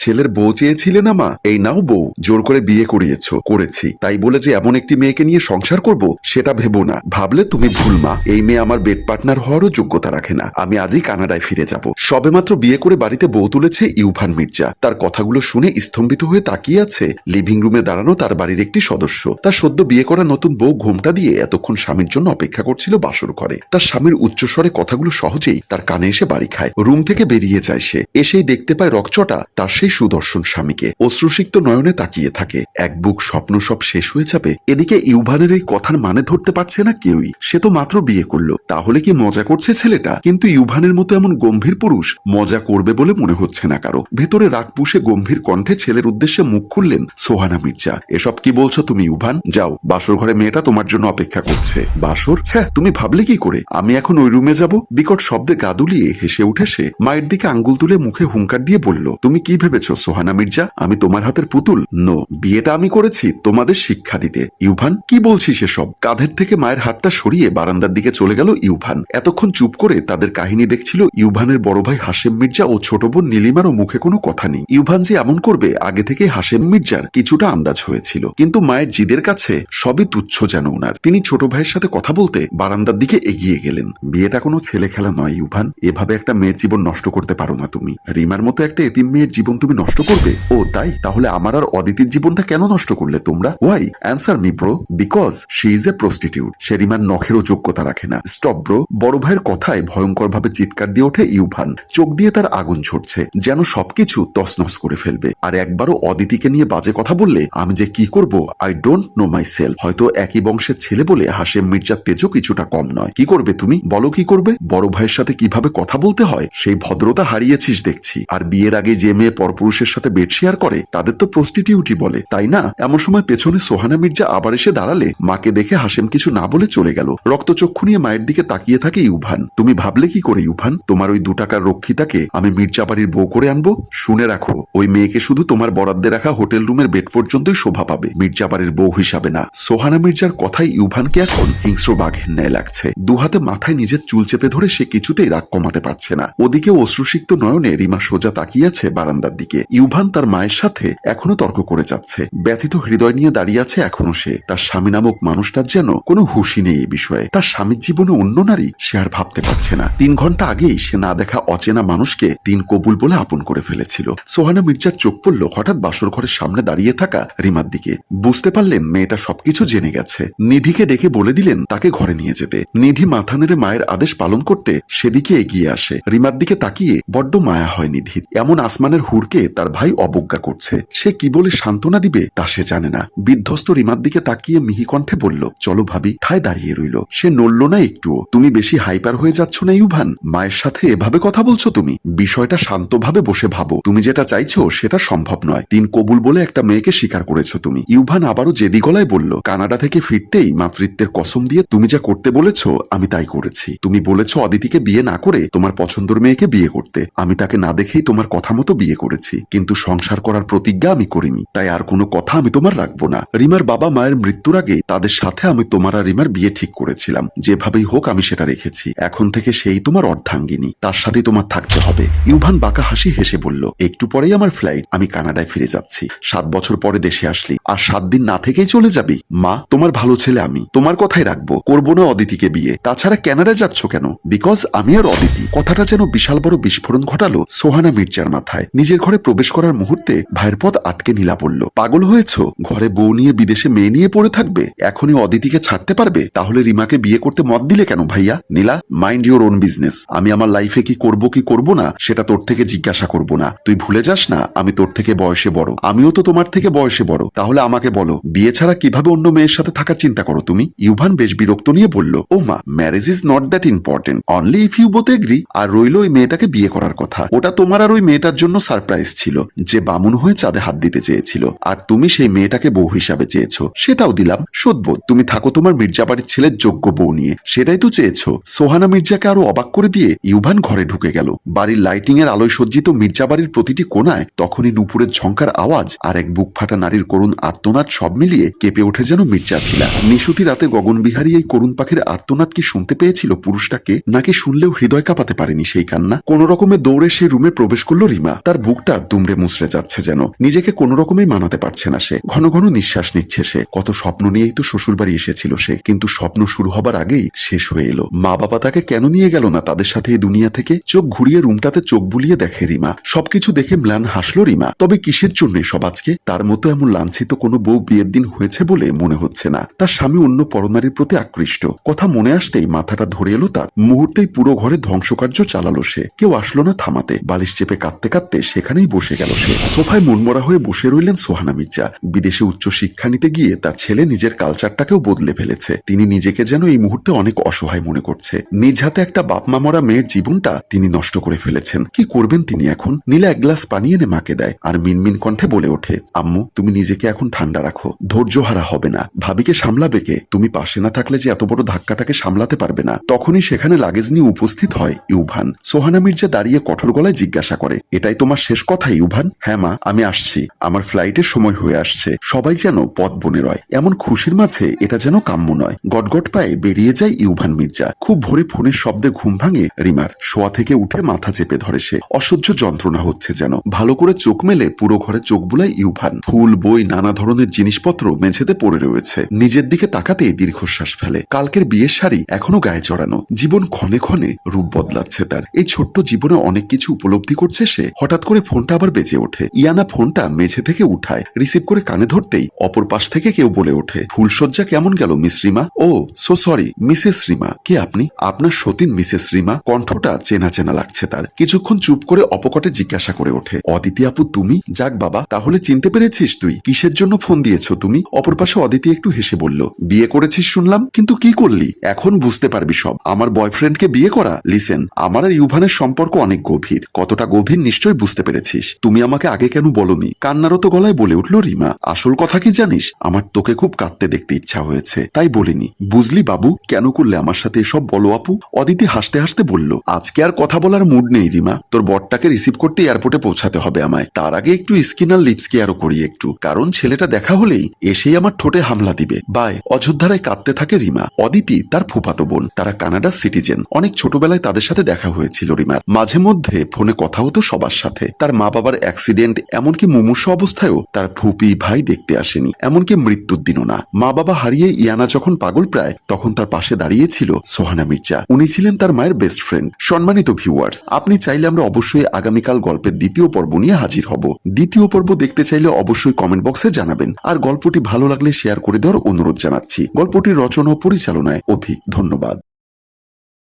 ছেলের বউ চেয়েছিলে না মা? এই নাও বউ, জোর করে বিয়ে করিয়েছ, করেছি। তাই বলে যে এমন একটি মেয়েকে নিয়ে সংসার করব, সেটা ভেবো না। ভাবলে তুমি ভুল মা। এই মেয়ে আমার বেড পার্টনার হওয়ারও যোগ্যতা রাখে না। আমি আজই কানাডায় ফিরে যাব। সবেমাত্র বিয়ে করে বাড়িতে বউ তুলেছে ইউভান মির্জা। তার কথাগুলো শুনে স্তম্ভিত হয়ে তাকিয়ে আছে লিভিং রুমে দাঁড়ানো তার বাড়ির একটি সদস্য। তার সদ্য বিয়ে করা নতুন বউ ঘোমটা দিয়ে এতক্ষণ স্বামীর জন্য অপেক্ষা করছিল বাসর ঘরে। তার স্বামীর উচ্চস্বরে কথাগুলো সহজেই তার কানে এসে বাড়ি খায়। রুম থেকে বেরিয়ে যায় সে। এসেই দেখতে পায় রকচটা, তার সেই সুদর্শন স্বামীকে। অশ্রুসিক্ত নয়নে তাকিয়ে থাকে। এক বুক স্বপ্ন সব শেষ হয়ে যাবে। এদিকে ইউভানের এই কথার মানে ধরতে পারছে না কেউই। সে তো মাত্র বিয়ে করল। তাহলে কি মজা করছে ছেলেটা? কিন্তু ইউভানের মতো এমন গম্ভীর পুরুষ মজা করবে বলে মনে হচ্ছে না কারও। ভেতরে রাগ পুষে গম্ভীর কণ্ঠে ছেলের উদ্দেশ্যে মুখ খুললেন সোহানা মির্জা। এসব কি বলছো তুমি, ইউভান? যাও, বাসর ঘরে মেয়েটা তোমার জন্য অপেক্ষা করছে। বাসর? ছ্যা, তুমি ভাবলে কি করে? আমি এখন ওই রুমে যাব? বিকট শব্দে গাদুলিয়ে হেসে উঠে সে। মায়ের দিকে আঙ্গুল তুলে মুখে হুঙ্কার দিয়ে বলল, তুমি কি ভেবেছো সোহানা মির্জা? আমি তোমার হাতের পুতুল। নো। বিয়েটা আমি করেছি তোমাদের শিক্ষা দিতে। ইউভান, কি বলছিস এসব? কাঁধের থেকে মায়ের হাতটা সরিয়ে বারান্দার দিকে চলে গেল ইউভান। এতক্ষণ চুপ করে তাদের কাহিনী দেখছিল ইউভানের বড় ভাই হাসেম মির্জা ও ছোট বোন নীলিমারও মুখে কোনো কথা নেই। ইউভান যে এমন করবে, আগে থেকে হাসেম মির্জার কিছুটা আন্দাজ হয়েছিল। কিন্তু মায়ের জিদের কাছে সবই তুচ্ছ যেন উনার। তিনি ছোট ভাইয়ের সাথে কথা বলতে বারান্দার দিকে এগিয়ে গেলেন। বিয়েটা কোনো ছেলে খেলা নয় ইউভান। এভাবে একটা মেয়ের জীবন নষ্ট করতে পারো না তুমি। রিমার মতো একটা এতিম মেয়ের জীবন তুমি নষ্ট করবে। ও, তাই? তাহলে আমার আর অদিতির জীবনটা কেন নষ্ট করলে তোমরা? Why answer me bro because she is a prostitute সে রিমার নখেরও যোগ্যতা রাখে না। স্টপ ব্রো বড় ভাইয়ের কথায় ভয়ঙ্কর ভাবে চিৎকার দিয়ে ওঠে ইউভান। চোখ দিয়ে তার আগুন ছড়ছে যেন সবকিছু তছনছ করে ফেলবে। আর একবারও অদিতিকে নিয়ে বাজে কথা বললে, আমি যে কি করব? I don't know myself হয়তো একই বংশের ছেলে বলে হাসেম মির্জার তেজও কিছুটা কম নয়। কি করবে তুমি? বলো কি করবে? বড় ভাইয়ের সাথে কীভাবে কথা বলতে হয়? সেই ভদ্রতা হারিয়েছিস দেখছি। আর বিয়ের আগে যে মেয়ে পরপুরুষের সাথে বেড শেয়ার করে, তাদের তো প্রস্টিটিউটই বলে, তাই না? এমন সময় পেছনে সোহানা মির্জা আবার এসে দাঁড়ালে, মাকে দেখে হাসেম কিছু না বলে চলে গেল। রক্তচক্ষু নিয়ে মায়ের দিকে তাকিয়ে থাকে ইউভান। তুমি ভাবলে কি করে ইউভান? তোমার ওই দু টাকার রক্ষিতাকে আমি মির্জা বাড়ির বউ করে আনব? শুনে রাখো, ওই মেয়েকে শুধু তোমার বরাদ্দে রাখা হোটেল রুমের বেড পর্যন্তই শোভা পাবে, মির্জা বাড়ির বউ হিসাবে না। সোহানা মির্জার কথাই ইউভানকে এখন হিংস্র বাঘের ন্যায় লাগছে। দুহাতে মাথায় নিজের চুল চেপে ধরে সে কিছুতেই রাগ কমাতে পারছে না। ওদিকে অশ্রুসিক্ত নয়নে রিমা সোজা তাকিয়ে আছে বারান্দার দিকে। ইউভান তার মায়ের সাথে এখনও তর্ক করে যাচ্ছে। ব্যথিত হৃদয় নিয়ে দাঁড়িয়ে আছে এখনও সে। তার স্বামী নামক মানুষটার যেন কোনো হুঁশি নেই এই বিষয়ে। তার স্বামীর জীবনে অন্য নারী সে আর ভাবতে পারছে না। তিন ঘণ্টা আগেই সে না দেখা অচেনা মানুষকে তিন কবুল বলে আপন করে ফেলেছিল। সোহানা মির্জার চোখ পড়ল হঠাৎ বাসর ঘরের সামনে দাঁড়িয়ে থাকা রিমার দিকে। বুঝতে পারলেন মেয়েটা সবকিছু জেনে গেছে। নিধিকে ডেকে বলে দিলেন তাকে ঘরে নিয়ে যেতে। নিধি মাথা নেড়ে মায়ের আদেশ পালন করতে সেদিকে এগিয়ে আসে। রিমার দিকে তাকিয়ে বড্ড মায়া হয় নিধির। এমন আসমানের হুড়কে তার ভাই অবজ্ঞা করছে। সে কি বলে সান্ত্বনা দিবে তা সে জানে না। বিধ্বস্ত রিমার দিকে তাকিয়ে মিহি কণ্ঠে বলল, চলো ভাবি, ঠায় দাঁড়িয়ে রইল। সে নড়ল না একটুও। তুমি বেশি হাইপার হয়ে যাচ্ছ না ইউভান? মায়ের সাথে এভাবে কথা বলছো তুমি? বিষয়টা শান্তভাবে বসে ভাবো। তুমি যেটা চাইছো সেটা সম্ভব নয়। তিন কবুল বলে একটা মেয়েকে স্বীকার করেছ তুমি। ইউভান আবারও জেদি গলায় বলল, কানাডা থেকে ফিরতেই মাতৃত্বের কসম দিয়ে তুমি যা করতে বলেছ, আমি তাই করেছি। তুমি বলেছ অদিতিকে বিয়ে না করে তোমার পছন্দের মেয়েকে বিয়ে করতে। আমি তাকে না দেখেই তোমার কথা মতো বিয়ে করেছি। কিন্তু সংসার করার প্রতিজ্ঞা আমি করিনি। তাই আর কোনো কথা আমি তোমার রাখব না। রিমার বাবা মায়ের মৃত্যুর আগে তাদের সাথে আমি তোমার আর রিমার বিয়ে ঠিক করেছিলাম। যেভাবেই হোক আমি সেটা রেখেছি। এখন থেকে সেই তোমার অর্ধাঙ্গিনী। তার সাথে তোমার থাকতে হবে। ইউভান বাঁকা হাসি হেসে বলল, একটু পরেই আমার ফ্লাইট আমি কানাডায় ফিরে যাচ্ছি। সাত বছর পরে দেশে আসলি। আর সাত দিন না থেকেই চলে যাবি? মা, তোমার ভালো ছেলে আমি। তোমার কথাই রাখব। করব না অদিতিকে বিয়ে। তাছাড়া কানাডা যাচ্ছ কেন? বিকজ আমি আর অদিতি। কথাটা যেন বিশাল বড় বিস্ফোরণ ঘটালো সোহানা মির্জার মাথায়। নিজের প্রবেশ করার মুহূর্তে ভাইয়ের পথ আটকে নীলা বলল পাগল হয়েছ? ঘরে বউ নিয়ে বিদেশে মেয়ে নিয়ে পড়ে থাকবে? এখনই অদিতিকে ছাড়তে পারবে? তাহলে রিমাকে বিয়ে করতে মত দিলে কেন ভাইয়া? Nila mind your own business আমি আমার লাইফে কি করব কি করব না, সেটা তোর থেকে জিজ্ঞাসা করব না। তুই ভুলে যাস না, আমি তোর থেকে বয়সে বড়। আমিও তো তোমার থেকে বয়সে বড়। তাহলে আমাকে বলো, বিয়ে ছাড়া কীভাবে অন্য মেয়ের সাথে থাকার চিন্তা করো তুমি? ইউভান বেশ বিরক্ত নিয়ে বলল, ও মা marriage is not that important only if you both agree আর রইল ওই মেয়েটাকে বিয়ে করার কথা। ওটা তোমার আর ওই মেয়েটার জন্য সারপ্রাইজ ছিল, যে বামুন হয়ে চাঁদে হাত দিতে চেয়েছিল। আর তুমি সেই মেয়েটাকে বউ হিসাবে চেয়েছো। সেটাও দিলাম। শোধবোধ তুমি থাকো তোমার মির্জাবাড়ির ছেলের যোগ্য বউ নিয়ে। সেটাই তো চেয়েছো। সোহানা মির্জাকে আরও অবাক করে দিয়ে ইউভান ঘরে ঢুকে গেল। বাড়ির লাইটিং এর আলোয় সজ্জিত মির্জাবাড়ির প্রতিটি কোনায় তখনই নুপুরের ঝঙ্কার আওয়াজ আর এক বুক ফাটা নারীর করুণ আর্তনাদ সব মিলিয়ে কেঁপে ওঠে যেন মির্জা ভিলা। নিশুতি রাতে গগনবিহারী এই করুণ পাখির আর্তনাদ কি শুনতে পেয়েছিল পুরুষটাকে নাকি শুনলেও হৃদয় কাঁপাতে পারেনি সেই কান্না? কোন রকমে দৌড়ে সে রুমে প্রবেশ করল রিমা। তার বুকটা মুখটা দুমড়ে মুচড়ে যাচ্ছে যেন। নিজেকে কোনো রকমেই মানাতে পারছে না সে। ঘন ঘন নিঃশ্বাস নিচ্ছে সে। কত স্বপ্ন নিয়েই তো শ্বশুর বাড়ি এসেছিল সে। কিন্তু স্বপ্ন শুরু হবার আগেই শেষ হয়ে এলো। মা বাবা তাকে কেন নিয়ে গেল না তাদের সাথে এই দুনিয়া থেকে? চোখ ঘুরিয়ে রুমটাতে চোখ বুলিয়ে দেখে রিমা। সবকিছু দেখে ম্লান হাসলো রিমা। তবে কিসের জন্য সব আজকে? তার মতো এমন লাঞ্ছিত কোনো বউ বিয়ের দিন হয়েছে বলে মনে হচ্ছে না। তার স্বামী অন্য পরনারীর প্রতি আকৃষ্ট। কথা মনে আসতেই মাথাটা ধরে এলো তার। মুহূর্তেই পুরো ঘরে ধ্বংসকার্য চালালো সে। কেউ আসলো না থামাতে। বালিশ চেপে কাঁদতে কাঁদতে সেখানেই বসে গেল সে। সোফায় মনমরা হয়ে বসে রইলেন সোহানা মির্জা। বিদেশে উচ্চ শিক্ষা নিতে গিয়ে তার ছেলে নিজের কালচারটাকেও বদলে ফেলেছে। তিনি নিজেকে যেন এই মুহূর্তে অনেক অসহায় মনে করছে। নিজ হাতে একটা বাপ মা মরা মেয়ের জীবনটা তিনি নষ্ট করে ফেলেছেন। কি করবেন তিনি এখন? নীলা এক গ্লাস পানি এনে মাকে দেয় আর মিনমিন কণ্ঠে বলে ওঠে, আম্মু, তুমি নিজেকে এখন ঠান্ডা রাখো। ধৈর্য হারা হবে না। ভাবিকে সামলাবে কে? তুমি পাশে না থাকলে যে এত বড় ধাক্কাটাকে সামলাতে পারবে না। তখনই সেখানে লাগেজ নিয়ে উপস্থিত হয় ইউভান। সোহানা মির্জা দাঁড়িয়ে কঠোর গলায় জিজ্ঞাসা করে, এটাই তোমার শেষ কথা ইউভান হ্যাঁ মা, আমি আসছি। আমার ফ্লাইটের সময় হয়ে আসছে। সবাই যেন পথ বনে রয়। এমন খুশির মাঝে এটা যেন কাম্য নয়। গটগট পায়ে বেরিয়ে যায় ইউভান মির্জা। খুব ভোরে ফোনের শব্দে ঘুম ভাঙে রিমার। শোয়া থেকে উঠে মাথা চেপে ধরে সে। অসহ্য যন্ত্রণা হচ্ছে যেন। ভালো করে চোখ মেলে পুরো ঘরে চোখ বুলায় ইউভান। ফুল, বই, নানা ধরনের জিনিসপত্র মেঝেতে পড়ে রয়েছে। নিজের দিকে তাকাতে দীর্ঘশ্বাস ফেলে। কালকের বিয়ের শাড়ি এখনও গায়ে চড়ানো জীবন ক্ষণে ক্ষণে রূপ বদলাচ্ছে তার। এই ছোট্ট জীবনে অনেক কিছু উপলব্ধি করছে সে। হঠাৎ করে ফোনটা আবার বেজে ওঠে। ইয়ানা ফোনটা মেঝে থেকে উঠায়। রিসিভ করে কানে ধরতেই অপর পাশ থেকে কেউ বলে ওঠে ফুলসজ্জা কেমন গেল, miss Rima? Oh, so sorry, Mrs Rima. কে আপনি? আপনার সতীন, মিসেস রিমা। কণ্ঠটা চেনা চেনা লাগছে তার। কিছুক্ষণ চুপ করে অপকটে জিজ্ঞাসা করে ওঠে, অদিতি আপু, তুমি? যাক বাবা, তাহলে চিনতে পেরেছিস তুই। কিসের জন্য ফোন দিয়েছ তুমি? অপর পাশে অদিতি একটু হেসে বলল, বিয়ে করেছিস শুনলাম, কিন্তু কি করলি? এখন বুঝতে পারবি সব। আমার বয়ফ্রেন্ডকে বিয়ে করা, লিসেন, আমার আর ইউভানের সম্পর্ক অনেক গভীর। কতটা গভীর নিশ্চয় বুঝতে পেরেছিস তুমি আমাকে আগে কেন বলনি? কান্নারত গলায় বলে উঠল রিমা। আসল কথা কি জানিস? আমার তোকে খুব কাঁদতে দেখতে ইচ্ছা হয়েছে, তাই বলিনি। বুঝলি বাবু, কেন করলে আমার সাথে এসব বলো আপু? অদিতি হাসতে হাসতে বলল, আজকে আর কথা বলার মুড নেই রিমা। তোর বরটাকে রিসিভ করতে এয়ারপোর্টে পৌঁছাতে হবে আমায়। তার আগে একটু স্কিন আর লিপস কেয়ারও করি একটু। কারণ ছেলেটা দেখা হলেই এসেই আমার ঠোঁটে হামলা দিবে। বাই, অযোধ্যারায় কাঁদতে থাকে রিমা। অদিতি, তার ফুফাতো বোন, তারা কানাডার সিটিজেন। অনেক ছোটবেলায় তাদের সাথে দেখা হয়েছিল রিমার। মাঝে মধ্যে ফোনে কথা হতো সবার সাথে। তার মা বাবার অ্যাক্সিডেন্ট এমনকি মুমূর্ষ অবস্থায়ও তার ফুপি ভাই দেখতে আসেনি। এমনকি মৃত্যুর দিনও না। মা বাবা হারিয়ে ইয়ানা যখন পাগল প্রায়, তখন তার পাশে দাঁড়িয়েছিল সোহানা মির্জা। উনি ছিলেন তার মায়ের বেস্ট ফ্রেন্ড সম্মানিত ভিউয়ার্স আপনি চাইলে আমরা অবশ্যই আগামীকাল গল্পের দ্বিতীয় পর্ব নিয়ে হাজির হব। দ্বিতীয় পর্ব দেখতে চাইলে অবশ্যই কমেন্ট বক্সে জানাবেন। আর গল্পটি ভালো লাগলে শেয়ার করে দেওয়ার অনুরোধ জানাচ্ছি। গল্পটির রচনা ও পরিচালনায় অভিক, ধন্যবাদ।